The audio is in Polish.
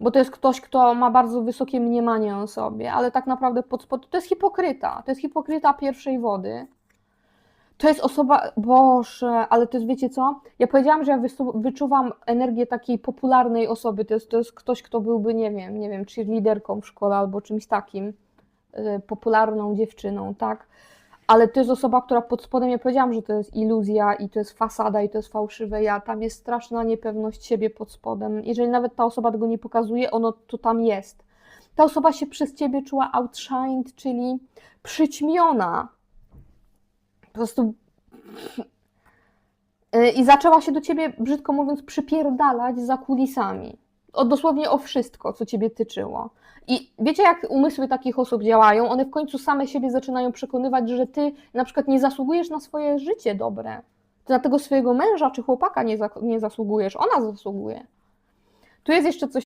bo to jest ktoś, kto ma bardzo wysokie mniemanie o sobie, ale tak naprawdę pod spod to jest hipokryta. To jest hipokryta pierwszej wody. To jest osoba, Boże, ale to jest, wiecie co? Ja powiedziałam, że ja wyczuwam energię takiej popularnej osoby. To jest, to jest ktoś, kto byłby, nie wiem, nie wiem, czy liderką w szkole albo czymś takim, y, popularną dziewczyną, tak? Ale to jest osoba, która pod spodem, ja powiedziałam, że to jest iluzja i to jest fasada i to jest fałszywe ja. Tam jest straszna niepewność siebie pod spodem. Jeżeli nawet ta osoba tego nie pokazuje, ono to tam jest. Ta osoba się przez ciebie czuła outshined, czyli przyćmiona. Po prostu Y, i zaczęła się do ciebie, brzydko mówiąc, przypierdalać za kulisami. O, dosłownie o wszystko, co ciebie tyczyło. I wiecie, jak umysły takich osób działają? One w końcu same siebie zaczynają przekonywać, że ty na przykład nie zasługujesz na swoje życie dobre. Ty na tego swojego męża czy chłopaka nie, za, nie zasługujesz, ona zasługuje. Tu jest jeszcze coś